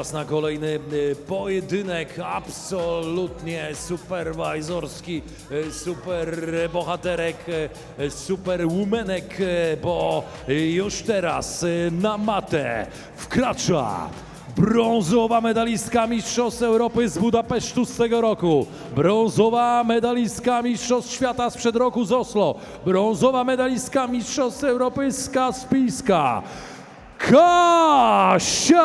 czas na kolejny y, pojedynek, absolutnie superwajzorski, y, super bohaterek, y, super bo już teraz na matę wkracza brązowa medalistka Mistrzostw Europy z Budapesztu z tego roku, brązowa medalistka Mistrzostw Świata sprzed roku z Oslo, brązowa medalistka Mistrzostw Europy z Kaspijska. Kasia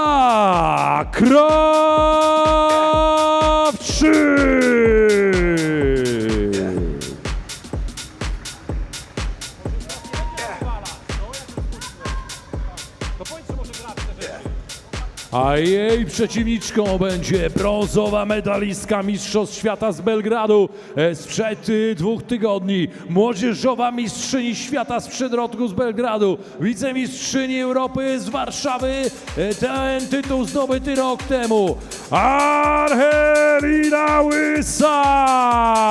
Krawczyk! A jej przeciwniczką będzie brązowa medalistka Mistrzostw Świata z Belgradu sprzed y, dwóch tygodni. Młodzieżowa mistrzyni świata sprzed roku z Belgradu. Wicemistrzyni Europy z Warszawy. E, Ten tytuł zdobyty rok temu. Angelina Łysa!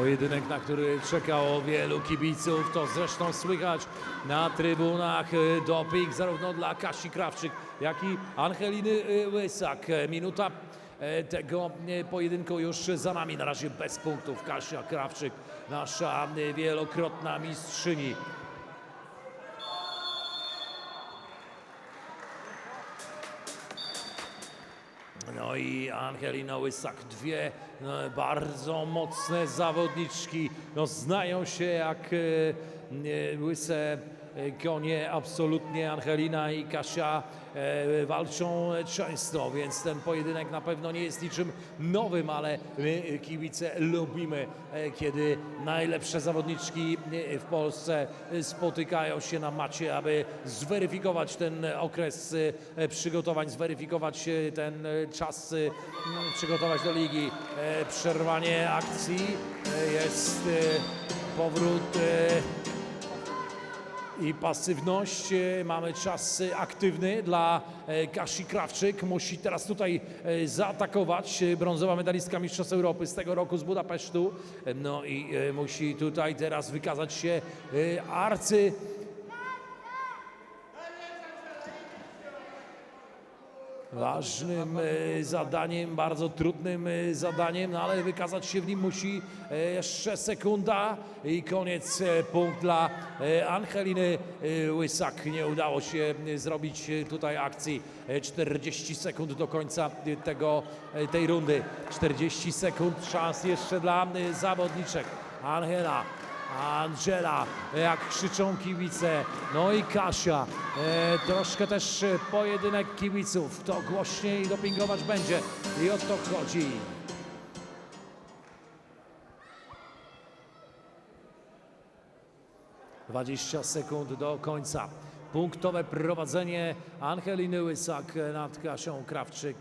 Pojedynek, na który czekało wielu kibiców, to zresztą słychać na trybunach y, doping zarówno dla Kasi Krawczyk, jak i Angeliny y, Łysak. Minuta e, tego e, pojedynku już za nami, na razie bez punktów. Kasia Krawczyk, nasza e, wielokrotna mistrzyni. No i Angelina Łysak, dwie bardzo mocne zawodniczki. No, znają się jak e, e, łyse konie. Absolutnie Angelina i Kasia e, walczą często, więc ten pojedynek na pewno nie jest niczym nowym, ale my e, kibice lubimy, e, kiedy najlepsze zawodniczki e, w Polsce e, spotykają się na macie, aby zweryfikować ten okres e, przygotowań, zweryfikować e, ten e, czas, e, przygotować do ligi. E, Przerwanie akcji e, jest e, powrót e, i pasywność. Mamy czas aktywny dla e, Kasi Krawczyk. Musi teraz tutaj e, zaatakować e, brązowa medalistka Mistrzostw Europy z tego roku z Budapesztu. No i musi tutaj teraz wykazać się arcy ważnym e, zadaniem, bardzo trudnym e, zadaniem, no ale wykazać się w nim musi e, jeszcze sekunda i koniec punkt dla Angeliny Łysak. Nie udało się zrobić tutaj akcji. E, 40 sekund do końca tego, tej rundy. 40 sekund szans jeszcze dla zawodniczek. Angela Angela, jak krzyczą kibice, no i Kasia, e, troszkę też e, pojedynek kibiców, kto głośniej dopingować będzie i o to chodzi. Dwadzieścia sekund do końca. Punktowe prowadzenie Angeliny Łysak nad Kasią Krawczyk.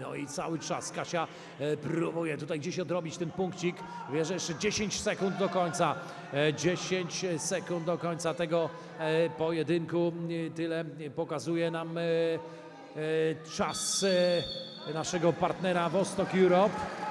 No i cały czas Kasia e, próbuje tutaj gdzieś odrobić ten punkcik. Wierzę jeszcze 10 sekund do końca. E, 10 sekund do końca tego e, pojedynku. E, Tyle pokazuje nam e, e, czas e, naszego partnera Vostok Europe.